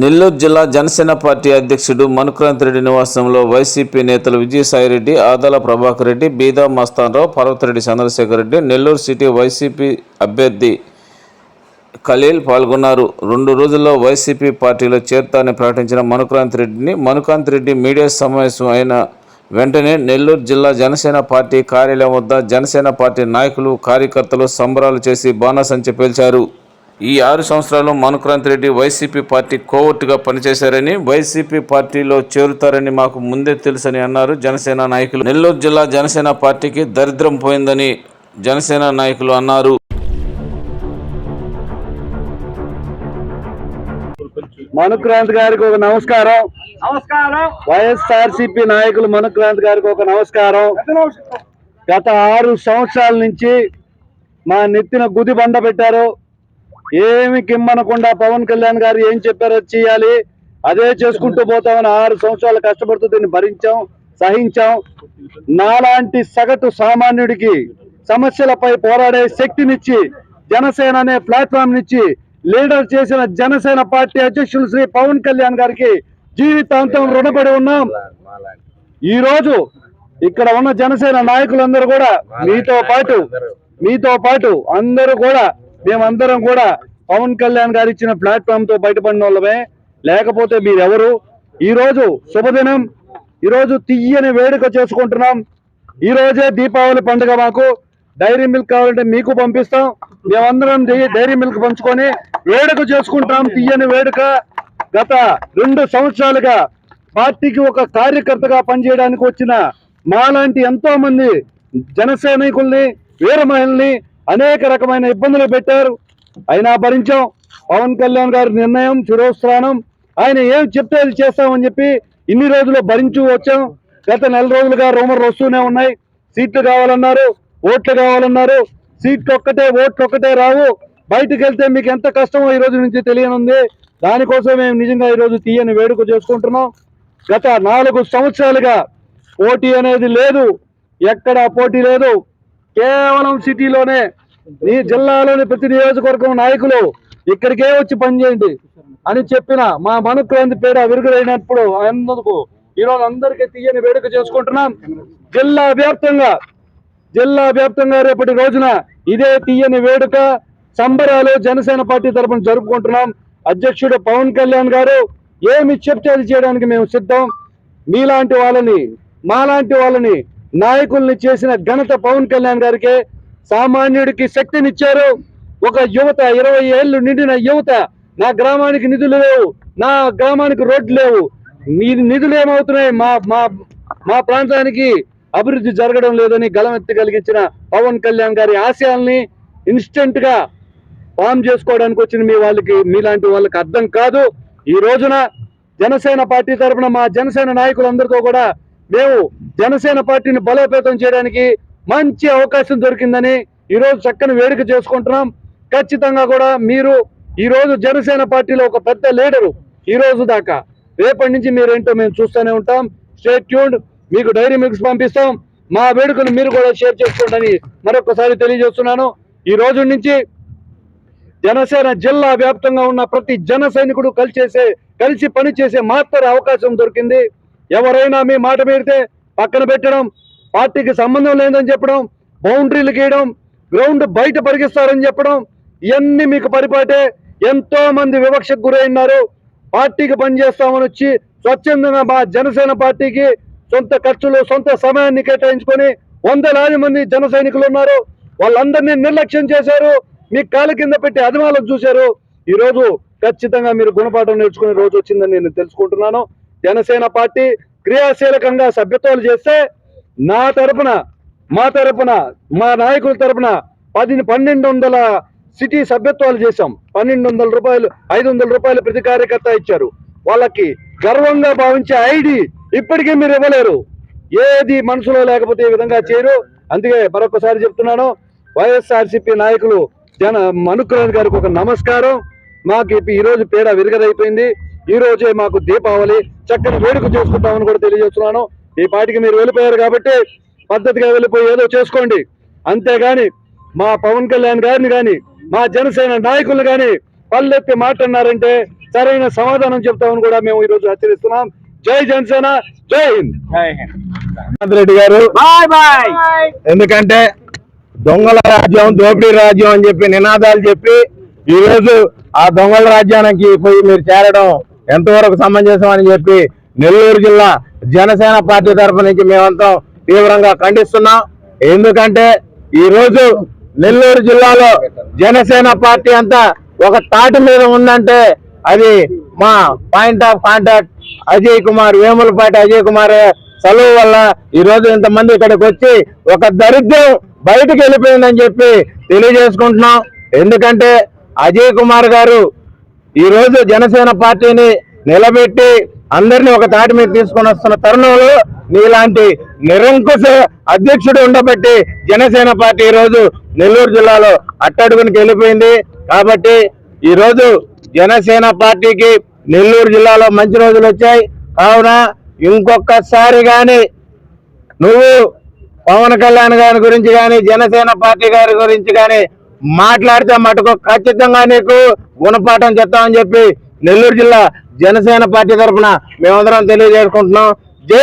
నెల్లూరు జిల్లా జనసేన పార్టీ అధ్యక్షుడు మనుక్రాంతిరెడ్డి నివాసంలో వైసీపీ నేతలు విజయసాయిరెడ్డి ఆదాల ప్రభాకర్ రెడ్డి బీదా మస్తాన్రావు పర్వతరెడ్డి చంద్రశేఖర్ రెడ్డి నెల్లూరు సిటీ వైసీపీ అభ్యర్థి ఖలీల్ పాల్గొన్నారు. రెండు రోజుల్లో వైసీపీ పార్టీలో చేరుతానని ప్రకటించిన మనుక్రాంతిరెడ్డిని మనుకాంతిరెడ్డి రెడ్డి మీడియా సమావేశం అయిన వెంటనే నెల్లూరు జిల్లా జనసేన పార్టీ కార్యాలయం వద్ద జనసేన పార్టీ నాయకులు కార్యకర్తలు సంబరాలు చేసి బాణసంచి పేల్చారు. ఈ ఆరు సంవత్సరాలు మనుక్రాంత్ రెడ్డి వైసీపీ పార్టీ కోవర్టుగా పనిచేశారని వైసీపీ పార్టీలో చేరుతారని మాకు ముందే తెలుసని అన్నారు జనసేన నాయకులు. నెల్లూరు జిల్లా జనసేన పార్టీకి దరిద్రం పోయిందని జనసేన నాయకులు అన్నారు. మనుక్రాంత్ గారికి ఒక నమస్కారం. నమస్కారం. వైఎస్ఆర్సీపీ నాయకులు మనుక్రాంత్ గారికి ఒక నమస్కారం. గత ఆరు సంవత్సరాల నుంచి మా నెత్తిన గుది బండ పెట్టారు. ఏమి కిమ్మనకుండా పవన్ కళ్యాణ్ గారు ఏం చెప్పారో అది చేయాలి. అదే చేసుకుంటూ పోతామని ఆరు సంవత్సరాలు కష్టపడుతూ దీన్ని భరించాం సహించాం. నాలాంటి సగటు సామాన్యుడికి సమస్యలపై పోరాడే శక్తినిచ్చి జనసేన అనే ప్లాట్ఫామ్ నిచ్చి లీడర్ చేసిన జనసేన పార్టీ అధ్యక్షులు శ్రీ పవన్ కళ్యాణ్ గారికి జీవితాంతం రుణపడి ఉన్నాం. ఈ రోజు ఇక్కడ ఉన్న జనసేన నాయకులందరూ కూడా మీతో పాటు మీతో పాటు అందరూ కూడా మేమందరం కూడా పవన్ కళ్యాణ్ గారు ఇచ్చిన ప్లాట్ఫామ్తో బయటపడిన వాళ్ళమే. లేకపోతే మీరెవరు? ఈరోజు శుభదినం. ఈరోజు తియ్యని తీయని వేడుక చేసుకుంటున్నాం. ఈ రోజే దీపావళి పండుగ మాకు. డైరీ మిల్క్ కావాలంటే మీకు పంపిస్తాం. మేమందరం డైరీ మిల్క్ పంచుకొని వేడుక చేసుకుంటాం తీయని వేడుక గత రెండు సంవత్సరాలుగా పార్టీకి ఒక కార్యకర్తగా పనిచేయడానికి వచ్చిన మాలాంటి ఎంతో మంది జన సైనికుల్ని వీర మహిళల్ని అనేక రకమైన ఇబ్బందులు పెట్టారు. అయినా భరించాం. పవన్ కళ్యాణ్ గారి నిర్ణయం శిరోస్త్రానం ఆయన ఏం చెప్తే అది చేస్తామని చెప్పి ఇన్ని రోజులు భరించు వచ్చాం. గత నెల రోజులుగా రూమర్లు వస్తూనే ఉన్నాయి. సీట్లు కావాలన్నారు. ఓట్లు కావాలన్నారు. సీట్లు ఒక్కటే ఓట్లు ఒక్కటే రావు. బయటకు వెళ్తే మీకు ఎంత కష్టమో ఈ రోజు నుంచి తెలియనుంది. దానికోసం మేము నిజంగా ఈరోజు తీయని వేడుక చేసుకుంటున్నాం. గత నాలుగు సంవత్సరాలుగా పోటీ అనేది లేదు. ఎక్కడ పోటీ లేదు. కేవలం సిటీలోనే ఈ జిల్లాలోని ప్రతి నియోజకవర్గం నాయకులు ఇక్కడికే వచ్చి పనిచేయండి అని చెప్పిన మా మనుక్రాంతి పేడ విరుగులైనప్పుడు అందుకు ఈరోజు అందరికీ తీయని వేడుక చేసుకుంటున్నాం. జిల్లా వ్యాప్తంగా జిల్లా వ్యాప్తంగా రేపటి రోజున ఇదే తీయని వేడుక సంబరాలు జనసేన పార్టీ తరపున జరుపుకుంటున్నాం. అధ్యక్షుడు పవన్ కళ్యాణ్ గారు ఏమి చెప్తే అది చేయడానికి మేము సిద్ధం. మీలాంటి వాళ్ళని మాలాంటి వాళ్ళని నాయకుల్ని చేసిన ఘనత పవన్ కళ్యాణ్ గారికి సామాన్యుడికి శక్తినిచ్చారు. ఒక యువత ఇరవై ఏళ్ళు నిండిన యువత నా గ్రామానికి నిధులు లేవు. నా గ్రామానికి రోడ్లు లేవు. మీ నిధులు ఏమవుతున్నాయి? మా మా మా ప్రాంతానికి అభివృద్ధి జరగడం లేదని గలమెత్తి కలిగించిన పవన్ కళ్యాణ్ గారి ఆశయాల్ని ఇన్స్టెంట్గా ఫామ్ చేసుకోవడానికి వచ్చిన మీ వాళ్ళకి మీలాంటి వాళ్ళకి అర్థం కాదు. ఈ రోజున జనసేన పార్టీ తరఫున మా జనసేన నాయకులందరితో కూడా మేము జనసేన పార్టీని బలోపేతం చేయడానికి మంచి అవకాశం దొరికిందని ఈరోజు చక్కని వేడుక చేసుకుంటున్నాం. ఖచ్చితంగా కూడా మీరు ఈరోజు జనసేన పార్టీలో ఒక పెద్ద లీడరు ఈరోజు దాకా. రేపటి నుంచి మీరేంటో మేము చూస్తూనే ఉంటాం. స్టేట్ ట్యూన్డ్ మీకు డైరీ మిక్స్ పంపిస్తాం. మా వేడుకను మీరు కూడా షేర్ చేసుకోండి మరొకసారి తెలియజేస్తున్నాను. ఈ రోజు నుంచి జనసేన జిల్లా వ్యాప్తంగా ఉన్న ప్రతి జన సైనికుడు కలిసేసే కలిసి పనిచేసే మాత్రమే అవకాశం దొరికింది. ఎవరైనా మీ మాట మీరితే పక్కన పెట్టడం పార్టీకి సంబంధం లేదని చెప్పడం బౌండరీలు గీయడం గ్రౌండ్ బయట పరిగిస్తారని చెప్పడం ఇవన్నీ మీకు పరిపాటే. ఎంతో మంది వివక్షకు గురైనారు. పార్టీకి పనిచేస్తామని వచ్చి స్వచ్ఛందంగా మా జనసేన పార్టీకి సొంత ఖర్చులు సొంత సమయాన్ని కేటాయించుకొని వందలాది మంది జన సైనికులు ఉన్నారు. వాళ్ళందరినీ నిర్లక్ష్యం చేశారు. మీ కాళ్ళ కింద పెట్టి అధిమాలను చూశారు. ఈరోజు ఖచ్చితంగా మీరు గుణపాఠం నేర్చుకునే రోజు వచ్చిందని నేను తెలుసుకుంటున్నాను. జనసేన పార్టీ క్రియాశీలకంగా సభ్యత్వాలు చేస్తే నా తరపున మా తరపున మా నాయకుల తరపున పది పన్నెండు వందల సిటీ సభ్యత్వాలు చేశాం. పన్నెండు వందల రూపాయలు ఐదు వందల రూపాయలు ప్రతి కార్యకర్త ఇచ్చారు. వాళ్ళకి గర్వంగా భావించే ఐడి ఇప్పటికీ మీరు ఇవ్వలేరు. ఏది మనసులో లేకపోతే ఈ విధంగా చేయరు. అందుకే మరొకసారి చెప్తున్నాను వైఎస్ఆర్సీపీ నాయకులు జన మనుకురాన్ గారికి ఒక నమస్కారం. మాకు ఈరోజు ఈ రోజు విరగదైపోయింది. ఈ రోజే మాకు దీపావళి చక్కని వేడుక చేసుకుంటామని కూడా తెలియజేస్తున్నాను. ఈ పాటికి మీరు వెళ్ళిపోయారు కాబట్టి పద్ధతిగా వెళ్ళిపోయి ఏదో చేసుకోండి. అంతేగాని మా పవన్ కళ్యాణ్ గారిని కానీ మా జనసేన నాయకులు కానీ పల్లెత్తి మాట్లాడినారంటే సరైన సమాధానం చెప్తామని కూడా మేము ఈరోజు హెచ్చరిస్తున్నాం. జై జనసేన జై హింద్. రెడ్డి గారు బాయ్ బాయ్. ఎందుకంటే దొంగల రాజ్యం దోపిడీ రాజ్యం అని చెప్పి నినాదాలు చెప్పి ఈ రోజు ఆ దొంగల రాజ్యానికి పోయి మీరు చేరడం ఎంతవరకు సమంజసం అని చెప్పి నెల్లూరు జిల్లా జనసేన పార్టీ తరఫు నుంచి మేమంతా తీవ్రంగా ఖండిస్తున్నాం. ఎందుకంటే ఈరోజు నెల్లూరు జిల్లాలో జనసేన పార్టీ అంతా ఒక తాటి మీద ఉందంటే అది మా point of contact Ajay Kumar Vemulapati Ajay Kumar సెలవు వల్ల ఈరోజు ఇంతమంది ఇక్కడికి వచ్చి ఒక దరిద్రం బయటకు వెళ్ళిపోయిందని చెప్పి తెలియజేసుకుంటున్నాం. ఎందుకంటే అజయ్ కుమార్ గారు ఈరోజు జనసేన పార్టీని నిలబెట్టి అందరినీ ఒక తాటి మీద తీసుకొని వస్తున్న తరుణంలో నీలాంటి నిరంకుశ అధ్యక్షుడు ఉండబట్టి జనసేన పార్టీ ఈ రోజు నెల్లూరు జిల్లాలో అట్టడుగునికి వెళ్ళిపోయింది. కాబట్టి ఈ రోజు జనసేన పార్టీకి నెల్లూరు జిల్లాలో మంచి రోజులు వచ్చాయి. కావున ఇంకొకసారి కానీ నువ్వు పవన్ కళ్యాణ్ గారి గురించి కానీ జనసేన పార్టీ గారి గురించి కానీ మాట్లాడితే మటుకు ఖచ్చితంగా నీకు గుణపాఠం చెప్తామని చెప్పి నెల్లూరు జిల్లా జనసేన పార్టీ తరఫున మేమందరం తెలియజేసుకుంటున్నాం. జై